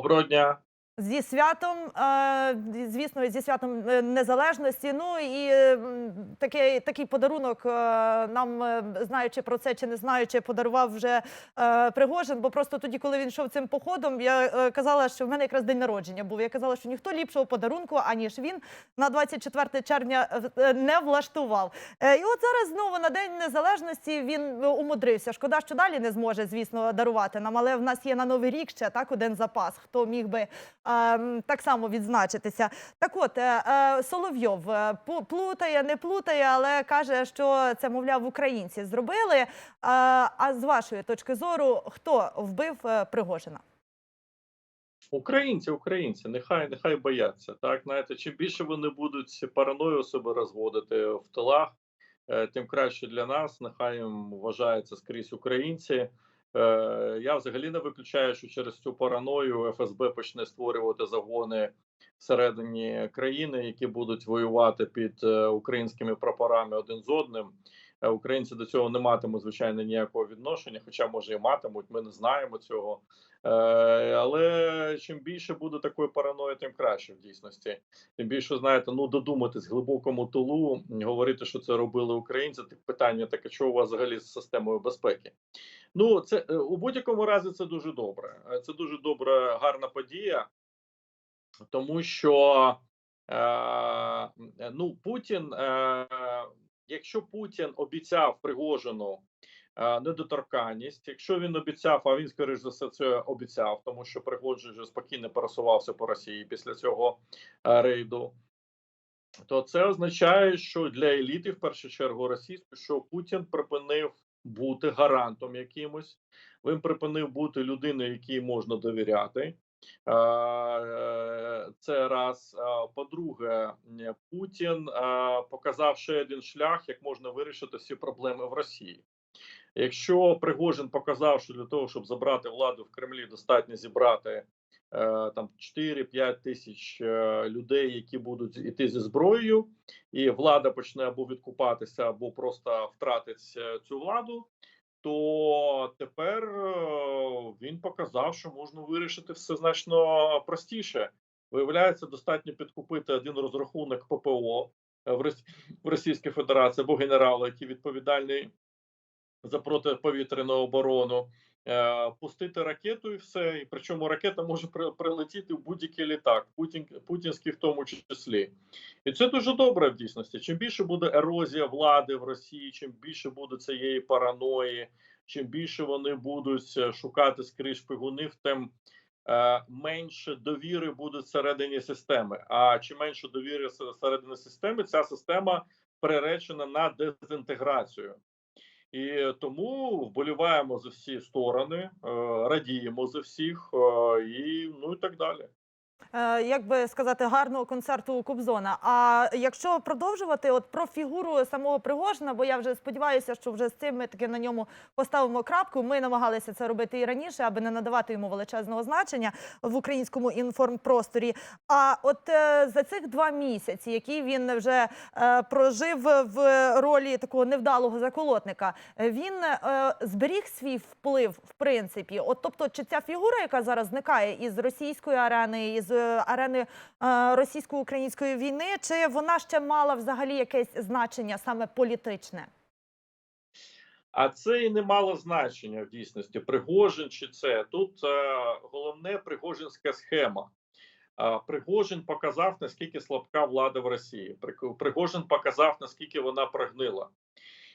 Доброго дня. Зі святом, е, звісно, зі святом е, незалежності. Ну і е, такий, такий подарунок нам, знаючи про це чи не знаючи, подарував вже Пригожин. Бо просто тоді, коли він йшов цим походом, я казала, що в мене якраз день народження був. Я казала, що ніхто ліпшого подарунку, аніж він на 24 червня не влаштував. І от зараз знову на День Незалежності він умудрився. Шкода, що далі не зможе, звісно, дарувати нам, але в нас є на новий рік ще так один запас. Хто міг би так само відзначитися? Так, от е, е, Соловйов е, плутає, не плутає, але каже, що це мовляв українці зробили. А з вашої точки зору, хто вбив Пригожина? Українці, українці, нехай нехай бояться. Так, знаєте, чим більше вони будуть параною себе розводити в тилах, тим краще для нас. Нехай вважається скрізь українці. Е, Я взагалі не виключаю, що через цю параною ФСБ почне створювати загони всередині країни, які будуть воювати під е, українськими прапорами один з одним. Е, Українці до цього не матимуть звичайно ніякого відношення, хоча може і матимуть. Ми не знаємо цього. Е, але чим більше буде такої параної, тим краще в дійсності. Тим більше знаєте, ну додуматись глибокому тилу, говорити, що це робили українці. Так питання таке, що у вас взагалі з системою безпеки? Ну це е, у будь-якому разі це дуже добре. Це дуже добра, гарна подія, тому що е, ну Путін, е, якщо Путін обіцяв Пригожину е, недоторканність. Якщо він обіцяв, а він скоріш за все це обіцяв, тому що Пригожин вже спокійно пересувався по Росії після цього е, рейду. То це означає, що для еліти, в першу чергу, російської, що Путін припинив бути гарантом якимось. Він припинив бути людиною, якій можна довіряти. Е, е, Це раз. По-друге, Путін показав ще один шлях, як можна вирішити всі проблеми в Росії. Якщо Пригожин показав, що для того, щоб забрати владу в Кремлі, достатньо зібрати е, там 4-5 тисяч людей, які будуть іти зі зброєю, і влада почне або відкупатися, або просто втратить цю владу. То тепер е, він показав, що можна вирішити все значно простіше. Виявляється, достатньо підкупити один розрахунок ППО е, в Рос- в Російській Федерації або генерала, який відповідальний за протиповітряну оборону, пустити ракету і все. І причому ракета може при, прилетіти в будь-який літак, Путін, путінський в тому числі. І це дуже добре в дійсності. Чим більше буде ерозія влади в Росії, чим більше буде цієї параної, чим більше вони будуть е, шукати скрізь шпигунів, тим е, менше довіри буде всередині системи. А чим менше довіри всередині системи, ця система приречена на дезінтеграцію. І тому вболіваємо за всі сторони, е, радіємо за всіх, е, і ну і так далі. Е, як би сказати, гарного концерту у Кобзона. А якщо продовжувати, от про фігуру самого Пригожина, бо я вже сподіваюся, що вже з цим ми таки на ньому поставимо крапку. Ми намагалися це робити і раніше, аби не надавати йому величезного значення в українському інформпросторі. А от е, за цих два місяці, які він вже е, прожив в ролі такого невдалого заколотника, він зберіг свій вплив в принципі. От тобто, чи ця фігура, яка зараз зникає із російської арени, із е, арени е, російсько-української війни, чи вона ще мала взагалі якесь значення саме політичне? А це і не мало значення в дійсності. Пригожин чи це тут е, головне пригожинська схема. Е, Пригожин показав наскільки слабка влада в Росії. Пригожин показав наскільки вона прогнила.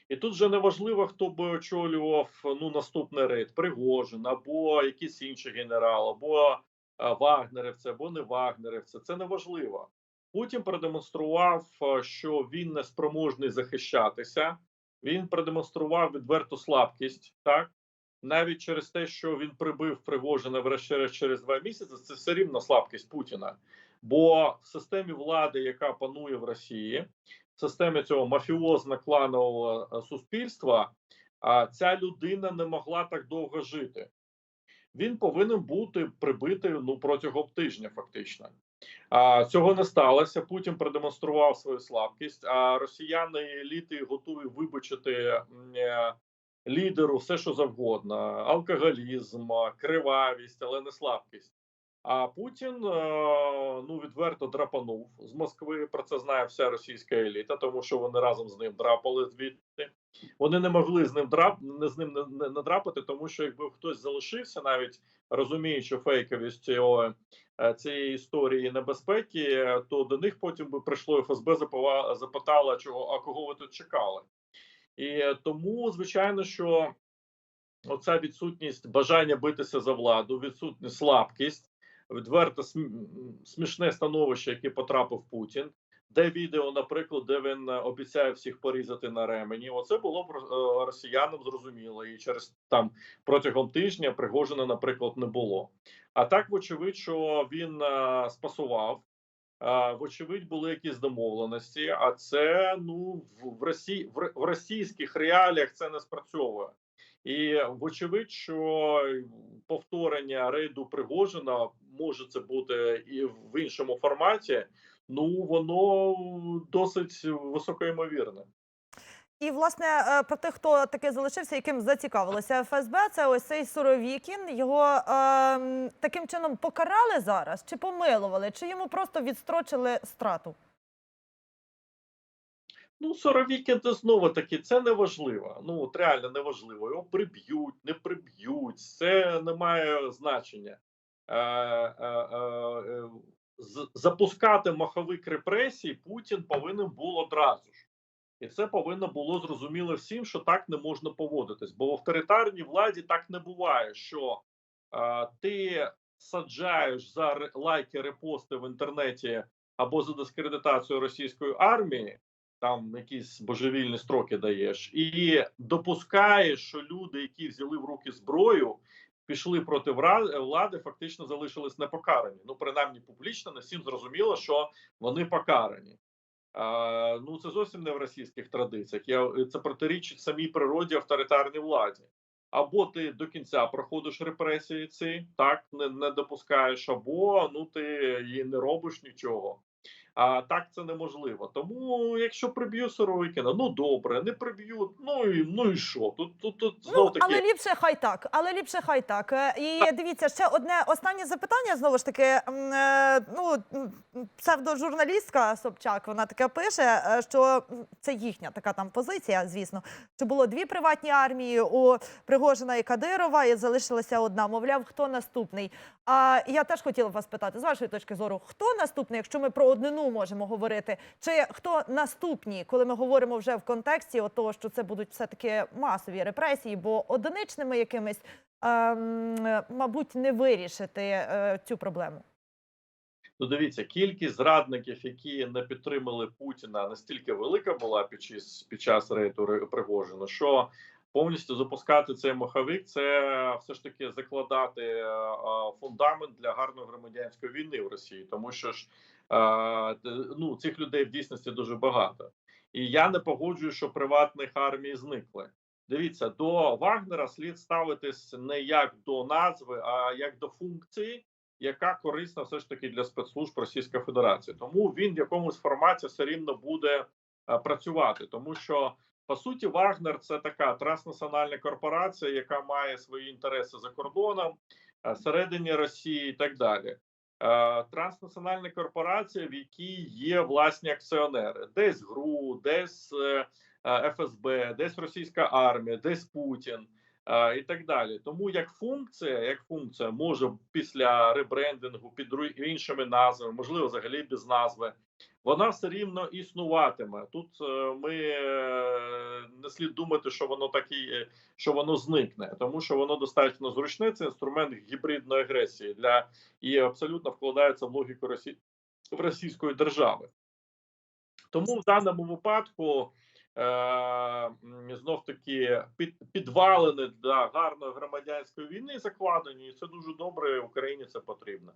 І тут вже не важливо, хто би очолював ну наступний рейд Пригожин або якийсь інший генерал, або вагнерівці, або не вагнерівці. Це не важливо. Путін продемонстрував, е, що він не спроможний захищатися. Він продемонстрував відверту слабкість, так навіть через те, що він прибив Пригожина врешті через два місяці. Це все рівно слабкість Путіна. Бо в системі влади, яка панує в Росії, в системі цього мафіозно-кланового е, суспільства, ця людина не могла так довго жити. Він повинен бути прибитий ну протягом тижня, фактично. А цього не сталося. Путін продемонстрував свою слабкість. А росіяни еліти готові вибачити е, лідеру все, що завгодно: алкоголізм, кривавість, але не слабкість. А Путін е, ну відверто драпанув з Москви. Про це знає вся російська еліта, тому що вони разом з ним драпали звідти. Вони не могли з ним драп не з ним не, не тому що якби хтось залишився, навіть розуміючи фейковість цього е, цієї історії небезпеки, е, то до них потім би прийшло ФСБ, запова- запитало, чого а кого ви тут чекали, і тому звичайно, що оця відсутність бажання битися за владу, відсутність слабкість, відверто смішне становище, яке потрапив Путін. Де відео, наприклад, де він е, обіцяє всіх порізати на ремені. Оце було б е, росіянам зрозуміло, і через там протягом тижня Пригожина, наприклад, не було. А так, вочевидь, що він е, спасував. Е, Вочевидь, були якісь домовленості, а це ну в Росії в, в російських реаліях це не спрацьовує. І вочевидь, що повторення рейду Пригожина може це бути і в іншому форматі. Ну воно досить високоймовірне. І власне е, про тих, хто таки залишився, яким зацікавилося ФСБ, це ось цей Суровікін. Його е, таким чином покарали зараз, чи помилували, чи йому просто відстрочили страту? Ну, Соровікін це знову таки це не важливо. Ну от реально не важливо. Його приб'ють, не приб'ють. Це не має значення. Е, е, е, е, запускати маховик репресій Путін повинен був одразу ж. І це повинно було зрозуміло всім, що так не можна поводитись. Бо в авторитарній владі так не буває, що е, ти саджаєш за лайки, репости в інтернеті або за дискредитацію російської армії, там якісь божевільні строки даєш, і допускаєш, що люди, які взяли в руки зброю, пішли проти влади, фактично залишились непокарані. Ну, принаймні, публічно не всім зрозуміло, що вони покарані. А, ну це зовсім не в російських традиціях. Я це протирічить самій природі авторитарній владі. Або ти до кінця проходиш репресії ці, так не, не допускаєш, або ну ти і не робиш нічого. А так це неможливо. Тому, якщо приб'ю Суровикіна, ну добре, не приб'ють. Ну і ну і що? Тут тут тут Ну, знов таки але ліпше хай так. Але ліпше хай так. Е, І дивіться, ще одне останнє запитання. Знову ж таки, е, ну псевдожурналістка Собчак, вона таке пише, е, що це їхня така там позиція, звісно. Що було дві приватні армії у Пригожина і Кадирова, і залишилася одна. Мовляв, хто наступний? А я теж хотіла вас питати, з вашої точки зору, хто наступний, якщо ми про однину можемо говорити, чи хто наступні, коли ми говоримо вже в контексті от того, що це будуть все таки масові репресії, бо одиничними якимись, ем, мабуть, не вирішити е, цю проблему. Ну, дивіться, кількість зрадників, які не підтримали Путіна, настільки велика була під час під час рейду Ри- Пригожина, що повністю запускати цей маховик, це все ж таки закладати е, е, фундамент для гарної громадянської війни в Росії, тому що ж ну цих людей в дійсності дуже багато, і я не погоджую, що приватних армій зникли. Дивіться, до Вагнера слід ставитись не як до назви, а як до функції яка корисна все ж таки для спецслужб Російської Федерації. Тому він в якомусь форматі все рівно буде е, працювати, тому що по суті Вагнер це така транснаціональна корпорація, яка має свої інтереси за кордоном, е, всередині Росії і так далі. Е, Транснаціональна корпорація, в якій є власні акціонери, десь ГРУ, десь е, е, ФСБ, десь російська армія, десь Путін і так далі. Тому як функція, як функція може після ребрендингу під іншими назвами, можливо, взагалі без назви, вона все рівно існуватиме. Тут е, ми е, не слід думати, що воно такі, е, що воно зникне, тому що воно достатньо зручне. Це інструмент гібридної агресії для і абсолютно вкладається в логіку Росі... в російської держави. Тому в даному випадку знов таки під, підвалини для гарної громадянської війни закладені, і це дуже добре. Україні це потрібно.